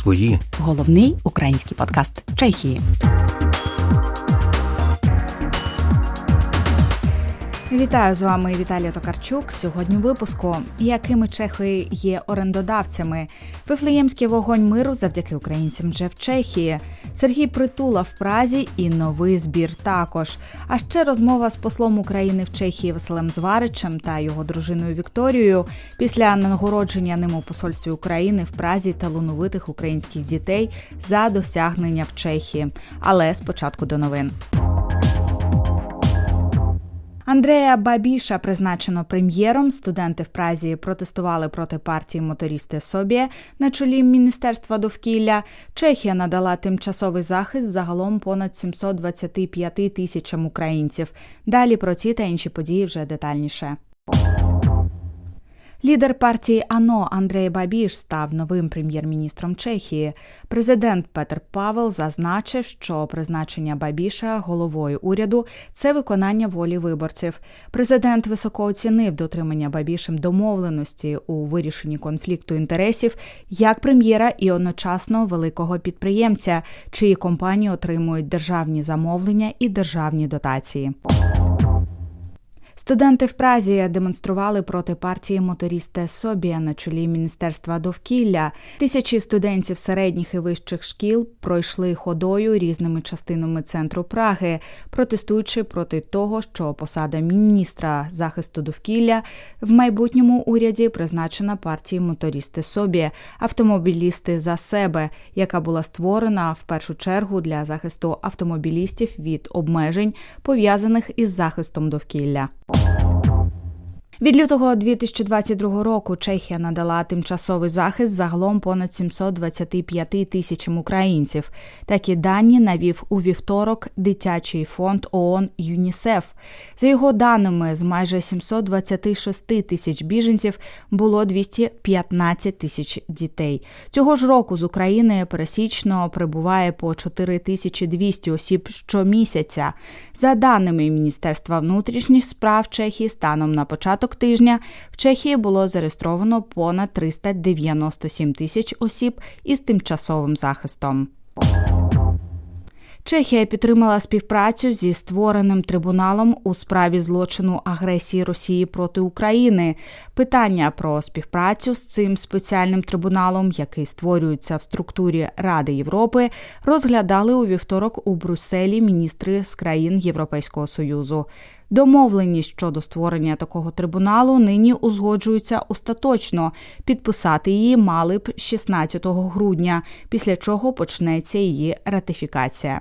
свої. Головний український подкаст Чехії. Вітаю з вами Віталій Токарчук. Сьогодні в випуску якими чехи є орендодавцями. Вифлеємський вогонь миру завдяки українцям вже в Чехії. Сергій Притула в Празі і новий збір також. А ще розмова з послом України в Чехії Василем Зваричем та його дружиною Вікторією після нагородження ним у посольстві України в Празі талановитих українських дітей за досягнення в Чехії. Але спочатку до новин. Андрея Бабіша призначено прем'єром. Студенти в Празі протестували проти партії моторісти Собі на чолі Міністерства довкілля. Чехія надала тимчасовий захист загалом понад 725 тисячам українців. Далі про ці та інші події вже детальніше. Лідер партії АНО Андрей Бабіш став новим прем'єр-міністром Чехії. Президент Петр Павел зазначив, що призначення Бабіша головою уряду це виконання волі виборців. Президент високо оцінив дотримання Бабішем домовленості у вирішенні конфлікту інтересів як прем'єра і одночасно великого підприємця, чиї компанії отримують державні замовлення і державні дотації. Студенти в Празі демонстрували проти партії моторісте Собія на чолі Міністерства довкілля. Тисячі студентів середніх і вищих шкіл пройшли ходою різними частинами центру Праги, протестуючи проти того, що посада міністра захисту довкілля в майбутньому уряді призначена партії моторісти Собія, автомобілісти за себе, яка була створена в першу чергу для захисту автомобілістів від обмежень пов'язаних із захистом довкілля. Thank you. Від лютого 2022 року Чехія надала тимчасовий захист загалом понад 725 тисячам українців. Такі дані навів у вівторок дитячий фонд ООН ЮНІСЕФ. За його даними, з майже 726 тисяч біженців було 215 тисяч дітей. Цього ж року з України пересічно прибуває по 4200 осіб щомісяця. За даними Міністерства внутрішніх справ Чехії, станом на початок початок тижня в Чехії було зареєстровано понад 397 тисяч осіб із тимчасовим захистом. Чехія підтримала співпрацю зі створеним трибуналом у справі злочину агресії Росії проти України. Питання про співпрацю з цим спеціальним трибуналом, який створюється в структурі Ради Європи, розглядали у вівторок у Брюсселі міністри з країн Європейського союзу. Домовленість щодо створення такого трибуналу нині узгоджуються остаточно. Підписати її мали б 16 грудня, після чого почнеться її ратифікація.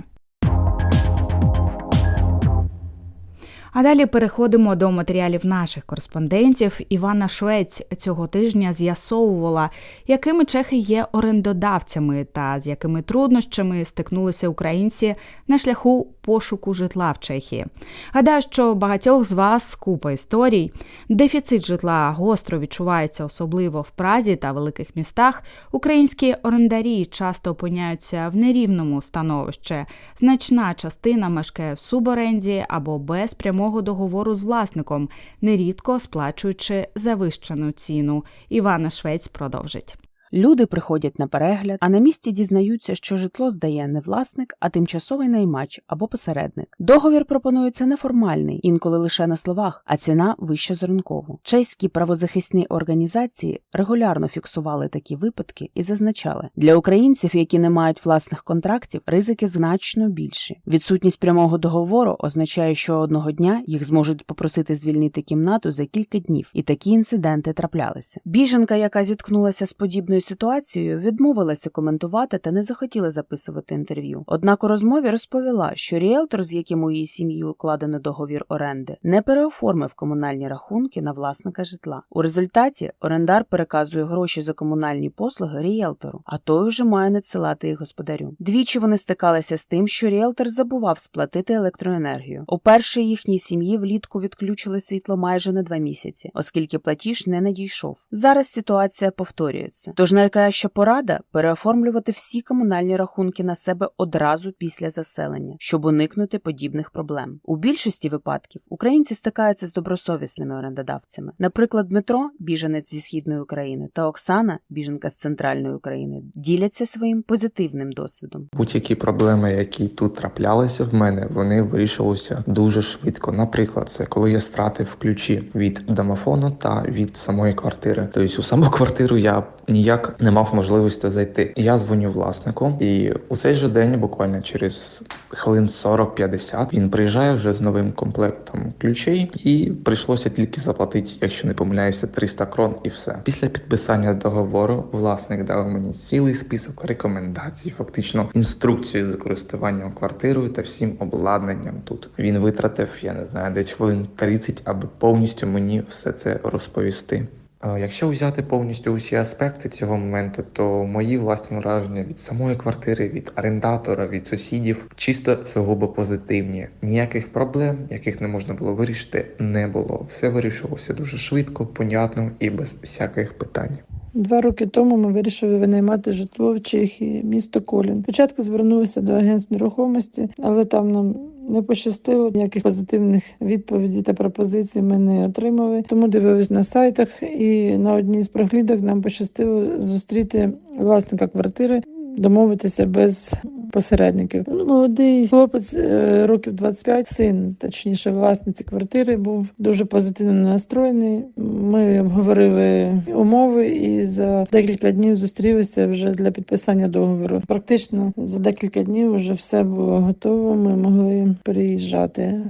А далі переходимо до матеріалів наших кореспондентів. Івана Швець цього тижня з'ясовувала, якими чехи є орендодавцями та з якими труднощами стикнулися українці на шляху пошуку житла в Чехії. Гадаю, що багатьох з вас купа історій. Дефіцит житла гостро відчувається, особливо в Празі та великих містах. Українські орендарі часто опиняються в нерівному становищі. Значна частина мешкає в суборенді або без прямого договору з власником, нерідко сплачуючи завищену ціну. Івана Швець продовжить. Люди приходять на перегляд, а на місці дізнаються, що житло здає не власник, а тимчасовий наймач або посередник. Договір пропонується неформальний, інколи лише на словах, а ціна вища з ринкову. Чеські правозахисні організації регулярно фіксували такі випадки і зазначали, для українців, які не мають власних контрактів, ризики значно більші. Відсутність прямого договору означає, що одного дня їх зможуть попросити звільнити кімнату за кілька днів, і такі інциденти траплялися. Біженка, яка зіткнулася з подібною даною ситуацією відмовилася коментувати та не захотіла записувати інтерв'ю. Однак у розмові розповіла, що ріелтор, з яким у її сім'ї укладено договір оренди, не переоформив комунальні рахунки на власника житла. У результаті орендар переказує гроші за комунальні послуги ріелтору, а той уже має надсилати їх господарю. Двічі вони стикалися з тим, що ріелтор забував сплатити електроенергію. У першій їхній сім'ї влітку відключили світло майже на два місяці, оскільки платіж не надійшов. Зараз ситуація повторюється. Тож Тож найкраща порада переоформлювати всі комунальні рахунки на себе одразу після заселення, щоб уникнути подібних проблем. У більшості випадків українці стикаються з добросовісними орендодавцями. Наприклад, Дмитро, біженець зі східної України, та Оксана, біженка з центральної України, діляться своїм позитивним досвідом. Будь-які проблеми, які тут траплялися в мене, вони вирішилися дуже швидко. Наприклад, це коли я стратив ключі від домофону та від самої квартири. Тобто у саму квартиру я ніяк не мав можливості зайти. Я дзвоню власнику, і у цей же день, буквально через хвилин 40-50, він приїжджає вже з новим комплектом ключей, і прийшлося тільки заплатити, якщо не помиляюся, 300 крон і все. Після підписання договору власник дав мені цілий список рекомендацій, фактично інструкцію з користуванням квартирою та всім обладнанням тут. Він витратив, я не знаю, десь хвилин 30, аби повністю мені все це розповісти. Якщо взяти повністю усі аспекти цього моменту, то мої власні враження від самої квартири, від орендатора, від сусідів чисто сугубо позитивні. Ніяких проблем, яких не можна було вирішити, не було. Все вирішилося дуже швидко, понятно і без всяких питань. Два роки тому ми вирішили винаймати житло в Чехії, місто Колін. Спочатку звернулися до агентств нерухомості, але там нам не пощастило. Ніяких позитивних відповідей та пропозицій ми не отримали. Тому дивились на сайтах, і на одній з проглядок нам пощастило зустріти власника квартири, домовитися без посередників. Ну, Молодий хлопець е, років 25, син, точніше, власниці квартири, був дуже позитивно настроєний. Ми обговорили умови і за декілька днів зустрілися вже для підписання договору. Практично за декілька днів вже все було готово. Ми могли переїжджати.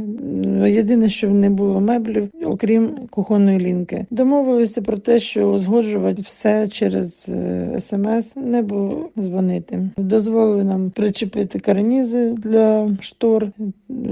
Єдине, що не було меблів, окрім кухонної лінки. Домовилися про те, що узгоджувати все через е, смс, не було дзвонити. Дозволили нам причепити карнізи для штор,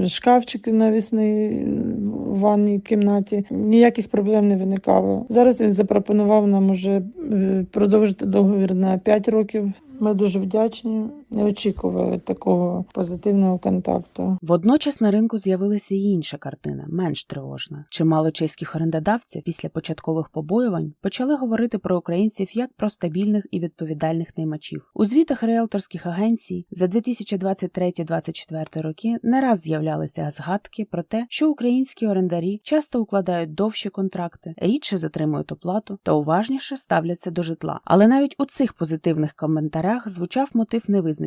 шкафчики навісний в ванній кімнаті. Ніяких проблем не виникало. Зараз він запропонував нам уже е, продовжити договір на 5 років. Ми дуже вдячні. Не очікували такого позитивного контакту. Водночас на ринку з'явилася і інша картина, менш тривожна. Чимало чеських орендодавців після початкових побоювань почали говорити про українців як про стабільних і відповідальних наймачів. У звітах риелторських агенцій за 2023-2024 роки не раз з'являлися згадки про те, що українські орендарі часто укладають довші контракти, рідше затримують оплату та уважніше ставляться до житла. Але навіть у цих позитивних коментарях звучав мотив невизначеності,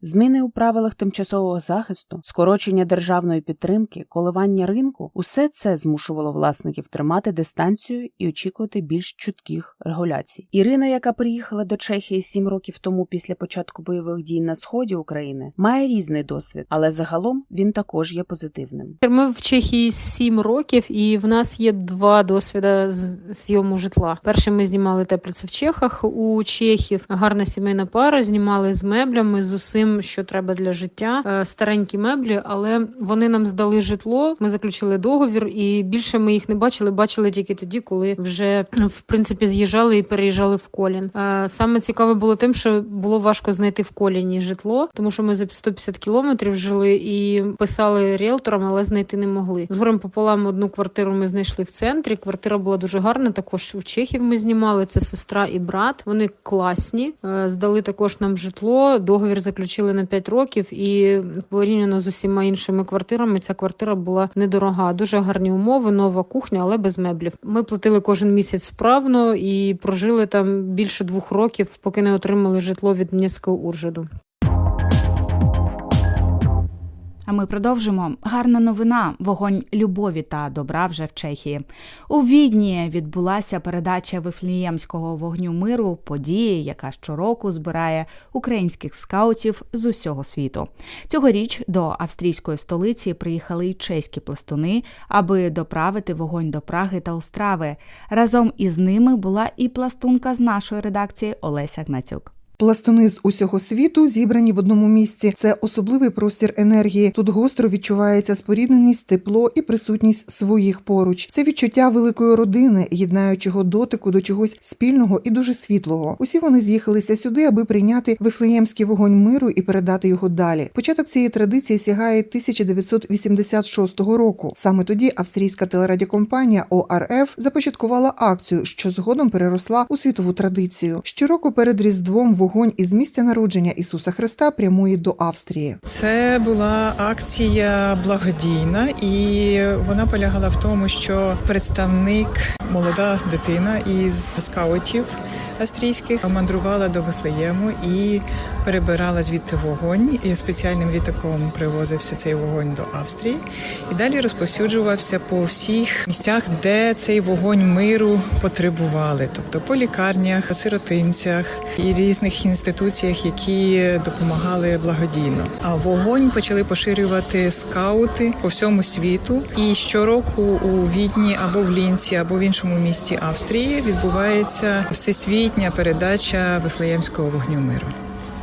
зміни у правилах тимчасового захисту, скорочення державної підтримки, коливання ринку усе це змушувало власників тримати дистанцію і очікувати більш чутких регуляцій. Ірина, яка приїхала до Чехії сім років тому після початку бойових дій на сході України, має різний досвід, але загалом він також є позитивним. Ми в Чехії сім років, і в нас є два досвіди зйому житла. Перше, ми знімали теплиці в Чехах у Чехів. Гарна сімейна пара. Знімали з меблями, з усім, що треба для життя. Е, Старенькі меблі, але вони нам здали житло. Ми заключили договір, і більше ми їх не бачили. Бачили тільки тоді, коли вже в принципі з'їжджали і переїжджали в Колін. Е, Саме цікаве було тим, що було важко знайти в Коліні житло, тому що ми за 150 кілометрів жили і писали ріелторам, але знайти не могли. З горем пополам одну квартиру ми знайшли в центрі. Квартира була дуже гарна. Також у Чехів ми знімали. Це сестра і брат. Вони класні. Е, Здали також нам житло. Договір заключили на 5 років, і порівняно з усіма іншими квартирами, ця квартира була недорога. Дуже гарні умови, нова кухня, але без меблів. Ми платили кожен місяць справно і прожили там більше двох років, поки не отримали житло від міського уржиду. А ми продовжимо. Гарна новина. Вогонь любові та добра вже в Чехії. У Відні відбулася передача Вифліємського вогню миру, події, яка щороку збирає українських скаутів з усього світу. Цьогоріч до австрійської столиці приїхали й чеські пластуни, аби доправити вогонь до Праги та Острави. Разом із ними була і пластунка з нашої редакції Олеся Гнатюк. Пластуни з усього світу зібрані в одному місці. Це особливий простір енергії. Тут гостро відчувається спорідненість, тепло і присутність своїх поруч. Це відчуття великої родини, єднаючого дотику до чогось спільного і дуже світлого. Усі вони з'їхалися сюди, аби прийняти вифлеємський вогонь миру і передати його далі. Початок цієї традиції сягає 1986 року. Саме тоді австрійська телерадіокомпанія ОРФ започаткувала акцію, що згодом переросла у світову традицію. Щороку перед Різдвом вогонь із місця народження Ісуса Христа прямує до Австрії. Це була акція благодійна, і вона полягала в тому, що представник, молода дитина із скаутів австрійських мандрувала до Вифлеєму і перебирала звідти вогонь. І спеціальним літаком привозився цей вогонь до Австрії. І далі розповсюджувався по всіх місцях, де цей вогонь миру потребували, тобто по лікарнях, сиротинцях і різних інституціях, які допомагали благодійно. А вогонь почали поширювати скаути по всьому світу. І щороку у Відні або в Лінці, або в іншому місті Австрії відбувається всесвітня передача вифлеємського вогню миру.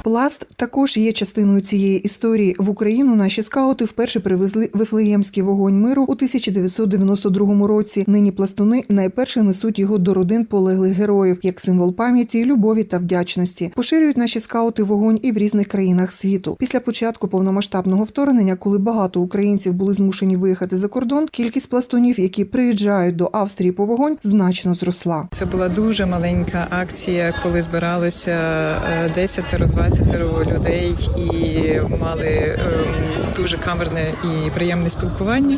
Пласт також є частиною цієї історії. В Україну наші скаути вперше привезли вифлеємський вогонь миру у 1992 році. Нині пластуни найперше несуть його до родин полеглих героїв як символ пам'яті, любові та вдячності. Поширюють наші скаути вогонь і в різних країнах світу. Після початку повномасштабного вторгнення, коли багато українців були змушені виїхати за кордон, кількість пластунів, які приїжджають до Австрії по вогонь, значно зросла. Це була дуже маленька акція, коли збиралося е, 10-20 12 людей і мали е, дуже камерне і приємне спілкування.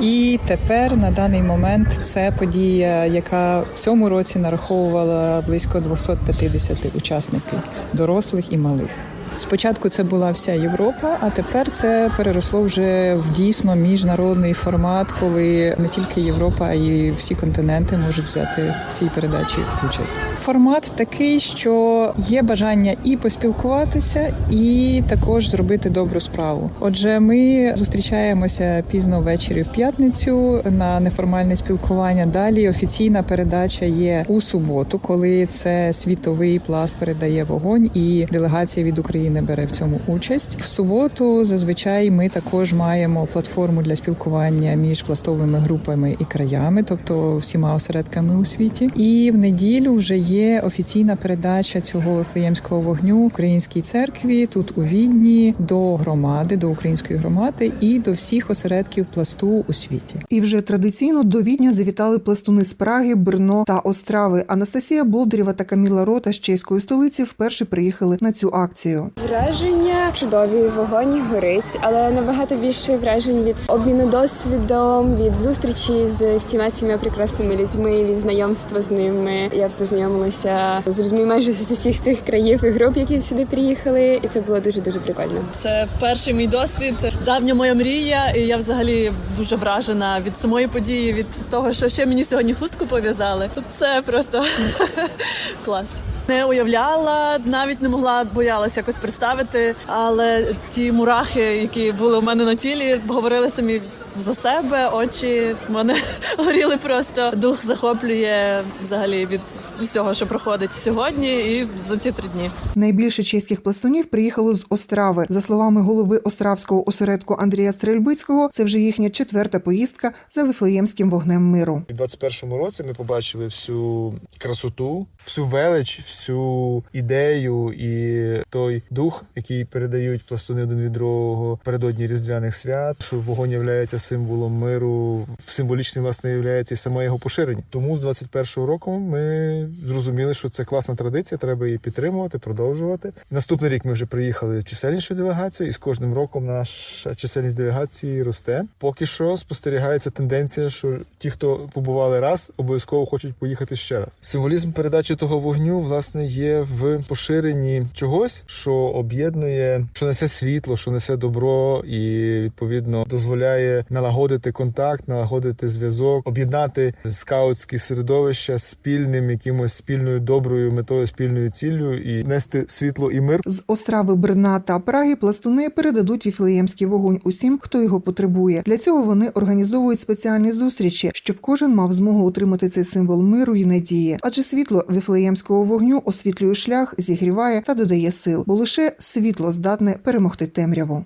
І тепер на даний момент це подія, яка в цьому році нараховувала близько 250 учасників дорослих і малих. Спочатку це була вся Європа, а тепер це переросло вже в дійсно міжнародний формат, коли не тільки Європа, а й всі континенти можуть взяти цій передачі участь. Формат такий, що є бажання і поспілкуватися, і також зробити добру справу. Отже, ми зустрічаємося пізно ввечері в п'ятницю на неформальне спілкування. Далі офіційна передача є у суботу, коли це світовий пласт передає вогонь, і делегація від України бере в цьому участь. В суботу зазвичай ми також маємо платформу для спілкування між пластовими групами і краями, тобто всіма осередками у світі. І в неділю вже є офіційна передача цього вифлеємського вогню українській церкві тут у Відні до громади, до української громади і до всіх осередків пласту у світі. І вже традиційно до Відня завітали пластуни з Праги, Брно та Острави. Анастасія Болдирєва та Каміла Рота з чеської столиці вперше приїхали на цю акцію. Враження чудові, вогонь горить, але набагато більше вражень від обміну досвідом, від зустрічі з всіма цими прекрасними людьми, від знайомства з ними. Я познайомилася з людьми майже з усіх цих країв і груп, які сюди приїхали, і це було дуже дуже прикольно. Це перший мій досвід, давня моя мрія, і я взагалі дуже вражена від самої події, від того, що ще мені сьогодні хустку пов'язали. Це просто клас. Не уявляла, навіть не могла боялася якось представити, але ті мурахи, які були у мене на тілі, говорили самі. За себе очі в мене горіли просто. Дух захоплює взагалі від всього, що проходить сьогодні, і за ці три дні. Найбільше чеських пластунів приїхало з Острави. За словами голови Остравського осередку Андрія Стрельбицького, це вже їхня четверта поїздка за вифлеємським вогнем миру. У 21-му році ми побачили всю красоту, всю велич, всю ідею і той дух, який передають пластуни один від другого передодні різдвяних свят, що вогонь являється символом миру, символічним власне являється і саме його поширення. Тому з 21-го року ми зрозуміли, що це класна традиція, треба її підтримувати, продовжувати. Наступний рік ми вже приїхали чисельнішою делегацією, і з кожним роком наша чисельність делегації росте. Поки що спостерігається тенденція, що ті, хто побували раз, обов'язково хочуть поїхати ще раз. Символізм передачі того вогню власне є в поширенні чогось, що об'єднує, що несе світло, що несе добро, і відповідно дозволяє налагодити контакт, налагодити зв'язок, об'єднати скаутські середовища спільним якимось спільною доброю метою, спільною ціллю і нести світло і мир. З Острави, Брна та Праги пластуни передадуть віфлеємський вогонь усім, хто його потребує. Для цього вони організовують спеціальні зустрічі, щоб кожен мав змогу отримати цей символ миру і надії. адже світло віфлеємського вогню освітлює шлях, зігріває та додає сил, бо лише світло здатне перемогти темряву.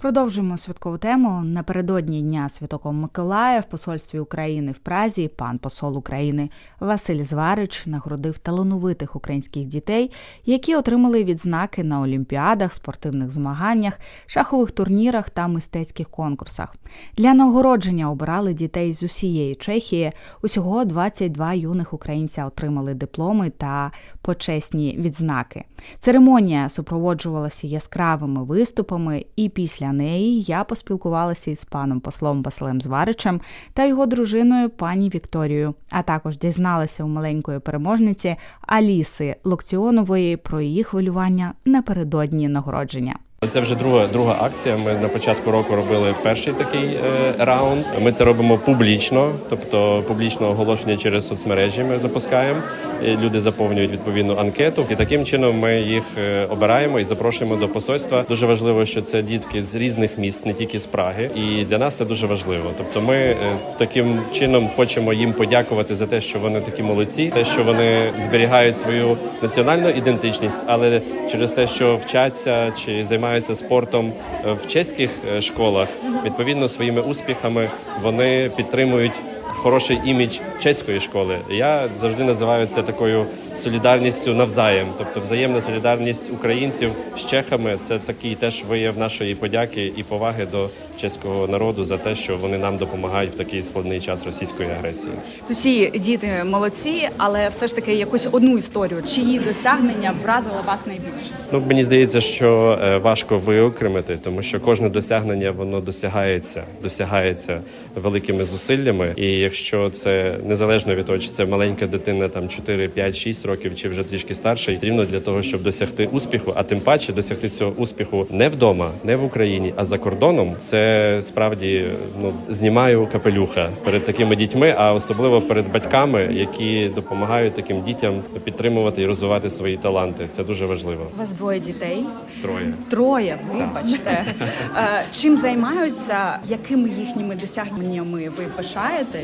Продовжуємо святкову тему. Напередодні Дня Святого Миколая в посольстві України в Празі пан посол України Василь Зварич нагородив талановитих українських дітей, які отримали відзнаки на олімпіадах, спортивних змаганнях, шахових турнірах та мистецьких конкурсах. Для нагородження обирали дітей з усієї Чехії. Усього 22 юних українця отримали дипломи та почесні відзнаки. Церемонія супроводжувалася яскравими виступами, і після неї я поспілкувалася із паном послом Василем Зваричем та його дружиною пані Вікторією, а також дізналася у маленької переможниці Аліси Локціонової про її хвилювання напередодні нагородження. Це вже друга друга акція. Ми на початку року робили перший такий е, раунд. Ми це робимо публічно, тобто публічне оголошення через соцмережі. Ми запускаємо. Люди заповнюють відповідну анкету, і таким чином ми їх е, обираємо і запрошуємо до посольства. Дуже важливо, що це дітки з різних міст, не тільки з Праги. І для нас це дуже важливо. Тобто, ми е, таким чином хочемо їм подякувати за те, що вони такі молодці, те, що вони зберігають свою національну ідентичність, але через те, що вчаться чи займаються спортом е, в чеських е, школах, відповідно своїми успіхами вони підтримують. Хороший імідж чеської школи. Я завжди називаю це такою солідарністю навзаєм, тобто взаємна солідарність українців з чехами. Це такий теж вияв нашої подяки і поваги до чеського народу за те, що вони нам допомагають в такий складний час російської агресії. Усі діти молодці, але все ж таки якусь одну історію, чиї досягнення вразили вас найбільше. Ну мені здається, що е, важко виокремити, тому що кожне досягнення воно досягається, досягається великими зусиллями. І якщо це незалежно від того, чи це маленька дитина, там 4, 5, 6 років, чи вже трішки старший, потрібно для того, щоб досягти успіху, а тим паче досягти цього успіху не вдома, не в Україні, а за кордоном. Це справді ну знімаю капелюха перед такими дітьми, а особливо перед батьками, які допомагають таким дітям підтримувати і розвивати свої таланти. Це дуже важливо. У вас двоє дітей, Троє. троє. Вибачте, Е, чим займаються, якими їхніми досягненнями ви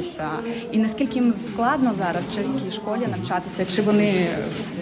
пишаєтеся, і наскільки їм складно зараз в чеській школі навчатися? Чи вони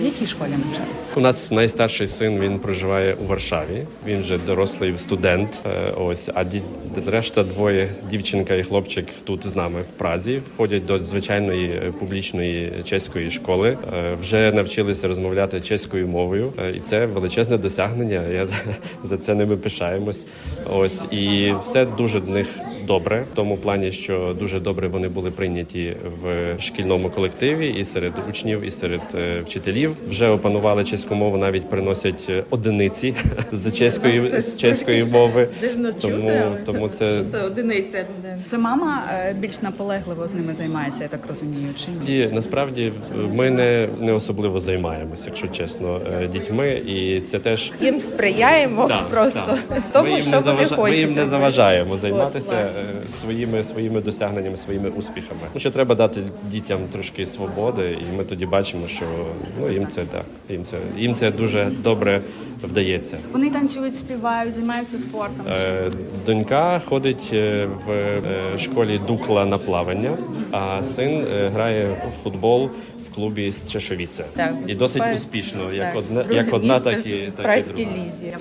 в якій школі навчаються? У нас найстарший син він проживає у Варшаві. Він вже дорослий студент. Е, Ось а ді- решта двоє дівчинка і хлопчик тут з нами в Празі. Входять до звичайної е, публічної чеської школи. Е, Вже навчилися розмовляти чеською мовою, і це величезне досягнення. Я за це ними пишаємось. Ось і все дуже в них добре, в тому плані, що дуже добре вони були прийняті в шкільному колективі і серед учнів, і серед е, вчителів. Вже опанували чеську мову, навіть приносять е, одиниці з чеської з чеської мови. Тому тому це одиниця. Це мама е, більш наполегливо з ними займається, я так розумію. Чи ні? Насправді ми не, не особливо займаємося, якщо чесно, дітьми, і це теж їм сприяємо Так, просто так. тому, ми їм що не вони заважа- хочуть. Ми їм не заважаємо займатися своїми своїми досягненнями, своїми успіхами. Ну що треба дати дітям трошки свободи, і ми тоді бачимо, що ну їм це так, їм це їм це дуже добре вдається. Вони танцюють, співають, займаються спортом. Е, Донька ходить е, в е, школі Дукла на плавання, а син е, грає в футбол в клубі з Чешовіце. Так, І досить успішно, як так, одна друге як одна, так і так і друга. лізі. Я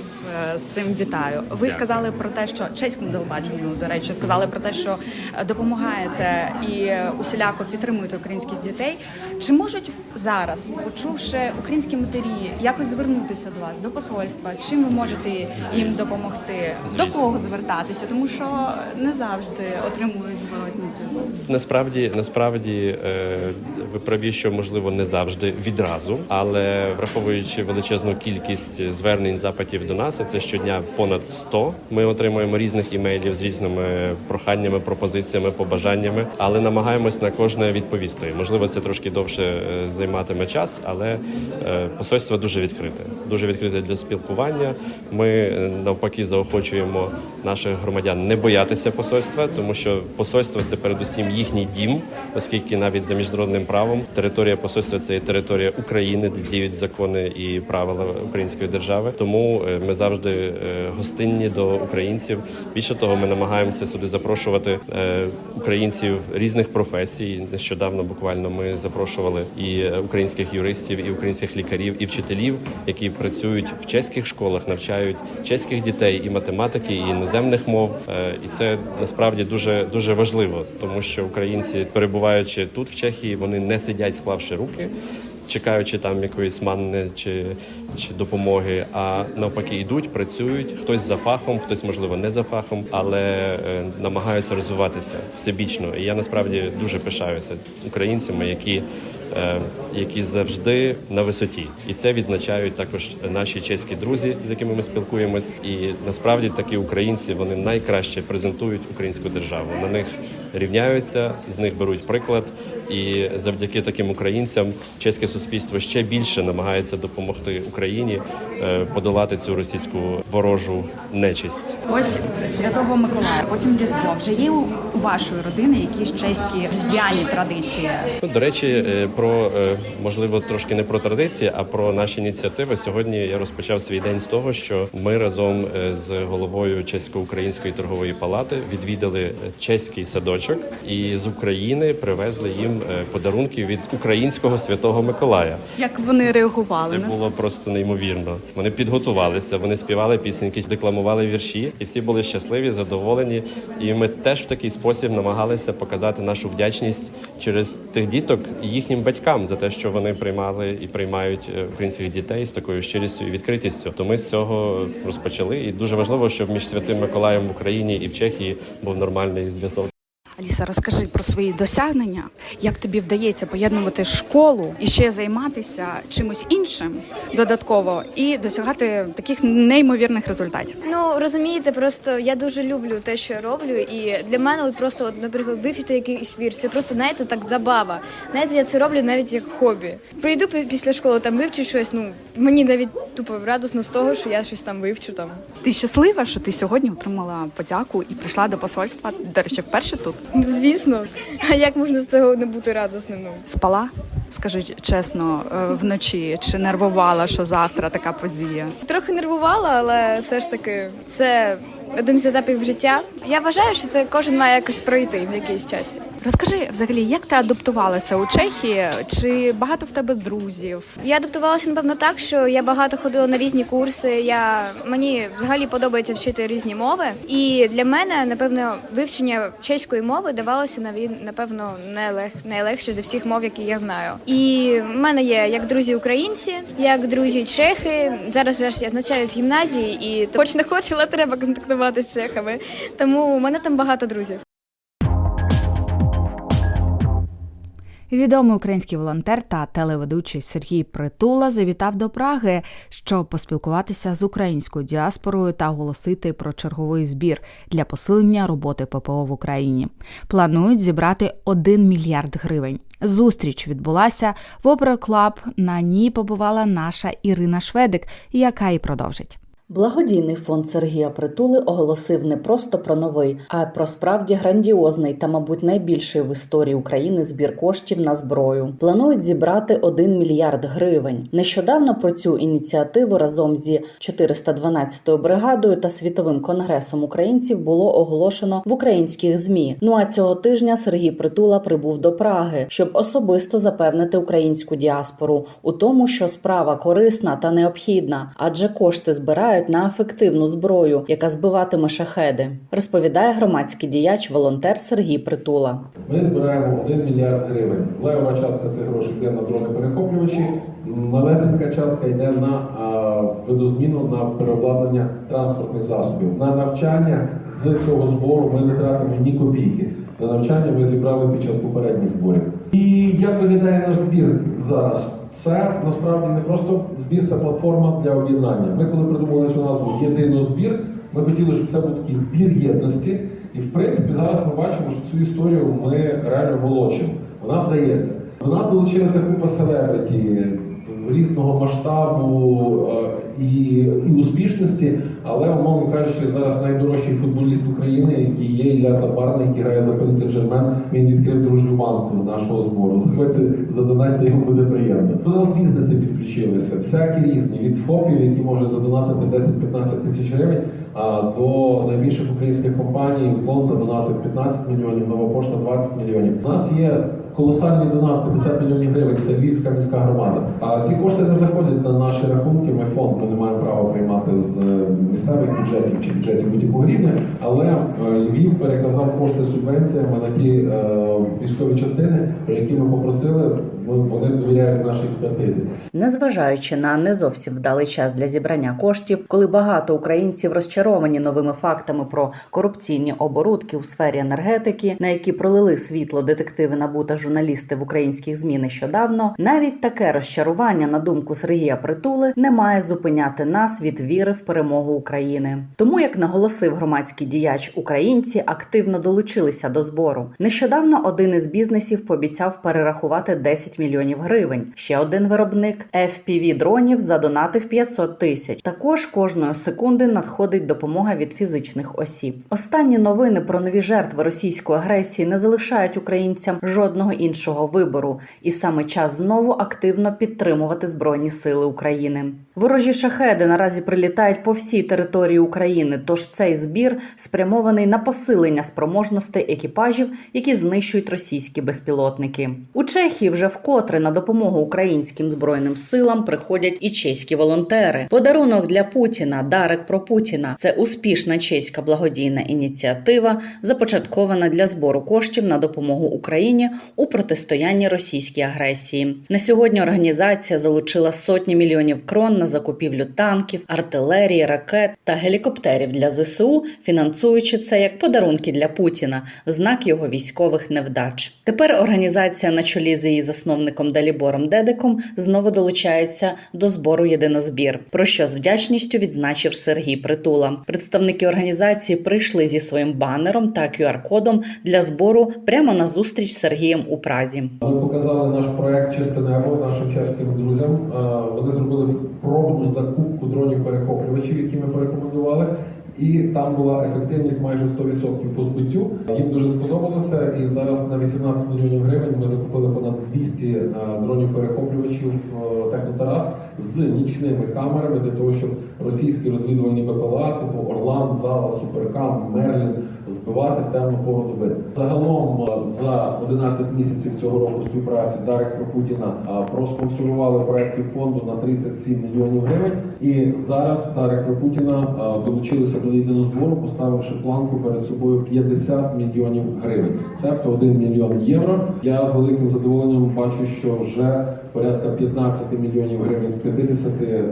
з, з цим вітаю. Ви Дякую. сказали про те, що чеському телебаченню, до речі, сказали про те, що е, допомагаєте і е, усіляко підтримуєте українських дітей. Чи можуть зараз, почувши українські матері, якось звернутися до вас, до посольства? Чим ви можете їм допомогти? До кого звертатися? Тому що не завжди отримують зворотній зв'язок. Насправді, насправді е, ви праві, що можливо не завжди відразу, але враховуючи величезну кількість звернень запитів до нас, а це щодня понад 100, Ми отримуємо різних імейлів з різними проханнями, пропозиціями, побажаннями, але намагаємось на кожне відповісти. Можливо, це трошки довше е, займатиме час, але е, посольство дуже відкрите, дуже відкрите для спілкування. Ми е, навпаки заохочуємо наших громадян не боятися посольства, тому що посольство це передусім їхній дім, оскільки навіть за міжнародним правом територія посольства це є територія України, де діють закони і правила української держави. Тому е, ми завжди е, гостинні до українців. Більше того, ми намагаємося сюди запрошувати е, українців різних професій. Нещодавно буквально ми запрошували і українських юристів, і українських лікарів, і вчителів, які працюють в чеських школах, навчають чеських дітей і математики, і іноземних мов. І це насправді дуже дуже важливо, тому що українці, перебуваючи тут в Чехії, вони не сидять, склавши руки. Чекаючи там якоїсь манни чи, чи допомоги, а навпаки йдуть, працюють. Хтось за фахом, хтось можливо не за фахом, але е, намагаються розвиватися всебічно. І я насправді дуже пишаюся українцями, які, е, які завжди на висоті, і це відзначають також наші чеські друзі, з якими ми спілкуємось. І насправді такі українці вони найкраще презентують українську державу. На них рівняються, з них беруть приклад, і завдяки таким українцям чеське суспільство ще більше намагається допомогти Україні е, подолати цю російську ворожу нечисть. Ось Святого Миколая, потім Різдво. Вже є у вашої родини якісь чеські різдвяні традиції? Ну, До речі, е, про е, можливо трошки не про традиції, а про наші ініціативи. Сьогодні я розпочав свій день з того, що ми разом з головою чесько-української торгової палати відвідали чеський садочок і з України привезли їм е, подарунки від українського святого Миколая. Як вони реагували Це на було просто неймовірно. Вони підготувалися, вони співали пісеньки, декламували вірші, і всі були щасливі, задоволені. І ми теж в такий спосіб намагалися показати нашу вдячність через тих діток і їхнім батькам за те, що вони приймали і приймають е, українських дітей з такою щирістю і відкритістю. То ми з цього розпочали. І дуже важливо, щоб між святим Миколаєм в Україні і в Чехії був нормальний зв'язок. Аліса, розкажи про свої досягнення. Як тобі вдається поєднувати школу і ще займатися чимось іншим додатково і досягати таких неймовірних результатів? Ну розумієте, просто я дуже люблю те, що я роблю, і для мене, от просто, от, наприклад, вивчити якийсь вірш, це просто знаєте, так забава. Знаєте, я це роблю навіть як хобі. Прийду після школи, там вивчу щось. Ну мені навіть тупо радосно з того, що я щось там вивчу. Там Ти щаслива, що ти сьогодні отримала подяку і прийшла до посольства? До речі, вперше тут Ну, звісно. А як можна з цього не бути радосним? Ну спала. Скажи чесно, е, вночі чи нервувала, що завтра така подія? трохи нервувала, але все ж таки це один з етапів життя. Я вважаю, що це кожен має якось пройти в якійсь часті. Розкажи взагалі, як ти адаптувалася у Чехії? Чи багато в тебе друзів? Я адаптувалася напевно так, що я багато ходила на різні курси. Я мені взагалі подобається вчити різні мови. І для мене, напевно, вивчення чеської мови давалося наві- напевно найлег найлегше зі всіх мов, які я знаю. І в мене є як друзі українці, як друзі чехи. Зараз я навчаюсь в гімназії, і хоч не хоч, але треба контактувати з чехами. Тому у мене там багато друзів. Відомий український волонтер та телеведучий Сергій Притула завітав до Праги, щоб поспілкуватися з українською діаспорою та оголосити про черговий збір для посилення роботи ППО в Україні. Планують зібрати 1 мільярд гривень. Зустріч відбулася в Opera Club. На ній побувала наша Ірина Шведик, яка і продовжить. Благодійний фонд Сергія Притули оголосив не просто про новий, а про справді грандіозний та, мабуть, найбільший в історії України збір коштів на зброю. Планують зібрати 1 мільярд гривень. Нещодавно про цю ініціативу разом зі 412-ю бригадою та світовим конгресом українців було оголошено в українських змі. Ну а цього тижня Сергій Притула прибув до Праги, щоб особисто запевнити українську діаспору у тому, що справа корисна та необхідна, адже кошти збирають на ефективну зброю, яка збиватиме шахеди, розповідає громадський діяч, волонтер Сергій Притула. Ми збираємо 1 мільярд гривень. Лева частка цих грошей йде на дрони перехоплювачі. Малесенька частка йде на видозміну на переобладнання транспортних засобів. На навчання з цього збору ми не тратимо ні копійки. На навчання ми зібрали під час попередніх зборів. І як виглядає наш збір зараз? Це насправді не просто збір, це платформа для об'єднання. Ми коли придумали цю назву Єдинозбір, ми хотіли, щоб це був такий збір єдності. І в принципі зараз ми бачимо, що цю історію ми реально волочимо. Вона вдається. До нас долучилася купа селебриті різного масштабу е, і, і успішності. Але умовно кажучи, зараз найдорожчий футболіст України, який є Ілля Запарний, який грає за Paris Saint-Germain, він відкрив дружню банку нашого збору. Заходьте, задонатьте, йому буде приємно. До нас бізнеси підключилися, всякі різні, від ФОПів, які можуть задонатити 10-15 тисяч гривень, а до найбільших українських компаній Уклон задонатив 15 мільйонів, Нова пошта 20 мільйонів. У нас є колосальний донат 50 мільйонів гривень. Це Львівська міська громада. А ці кошти не заходять на наші рахунки. Ми фонд ми не маємо права приймати з е, місцевих бюджетів чи бюджетів будь-якого рівня. Але е, Львів переказав кошти субвенціями на ті е, військові частини, про які ми попросили. Ми- Вони довіряють нашій експертизі. Незважаючи на не зовсім вдалий час для зібрання коштів, коли багато українців розчаровані новими фактами про корупційні оборудки у сфері енергетики, на які пролили світло детективи НАБУ та журналісти в українських ЗМІ нещодавно, навіть таке розчарування, на думку Сергія Притули, не має зупиняти нас від віри в перемогу України. Тому, як наголосив громадський діяч, українці активно долучилися до збору. Нещодавно один із бізнесів пообіцяв перерахувати 10 мільйонів гривень. Ще один виробник fpv дронів задонатив 500 тисяч. Також кожної секунди надходить допомога від фізичних осіб. Останні новини про нові жертви російської агресії не залишають українцям жодного іншого вибору, і саме час знову активно підтримувати збройні сили України. Ворожі шахеди наразі прилітають по всій території України. Тож цей збір спрямований на посилення спроможностей екіпажів, які знищують російські безпілотники. У Чехії вже вкотре на допомогу українським збройним силам приходять і чеські волонтери. Подарунок для Путіна Дарек про Путіна це успішна чеська благодійна ініціатива, започаткована для збору коштів на допомогу Україні у протистоянні російській агресії. На сьогодні організація залучила сотні мільйонів крон на закупівлю танків, артилерії, ракет та гелікоптерів для ЗСУ, фінансуючи це як подарунки для Путіна в знак його військових невдач. Тепер організація на чолі з її засновником Далібором Дедиком знову долучається до збору єдинозбір, про що з вдячністю відзначив Сергій Притула. Представники організації прийшли зі своїм банером та QR-кодом для збору прямо на зустріч з Сергієм у Празі. Ми показали наш проект Чисте небо нашим чеським друзям. Е, Вони зробили пробну закупку дронів перехоплювачів, які ми порекомендували. І там була ефективність майже 100% по збиттю. Їм дуже сподобалося. І зараз на 18 мільйонів гривень ми закупили понад 200 е, дронів перехоплювачів е, Технотарас з нічними камерами для того, щоб російські розвідувальні БПЛА, типу Орлан, Зала, Суперкам, Мерлін збивати в пору доби. Загалом е, за 11 місяців цього року співпраці Дарек про Путіна е, проспонсорували проєктів фонду на 37 мільйонів гривень. І зараз Дарек про Путіна е, долучилися до єдиного збору, поставивши планку перед собою 50 мільйонів гривень. Тобто 1 мільйон євро. Я з великим задоволенням бачу, що вже порядка 15 мільйонів гривень з 50 е,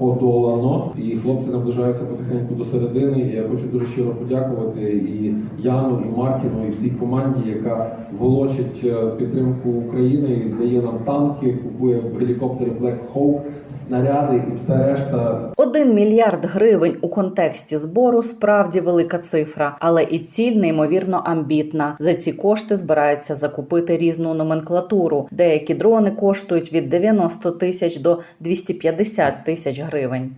подолано, і хлопці наближаються потихеньку до середини. Я хочу дуже щиро подякувати і Яну, і Мартіну, і всій команді, яка волочить е, підтримку України, дає нам танки, купує гелікоптери Black Hawk, снаряди і все решта. Один мільярд гривень у контексті збору справді велика цифра, але і ціль неймовірно амбітна. За ці кошти збираються закупити різну номенклатуру. Деякі дрони коштують від 90 тисяч до 250 тисяч гривень.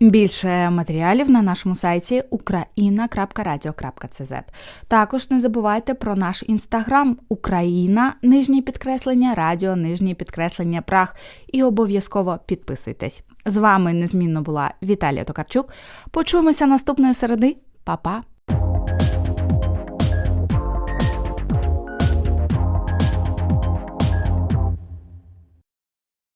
Більше матеріалів на нашому сайті ukraina.radio.cz. Також не забувайте про наш інстаграм Україна, нижнє підкреслення, радіо, нижнє підкреслення Прах. І обов'язково підписуйтесь. З вами незмінно була Віталія Токарчук. Почуємося наступної середи. Па-па!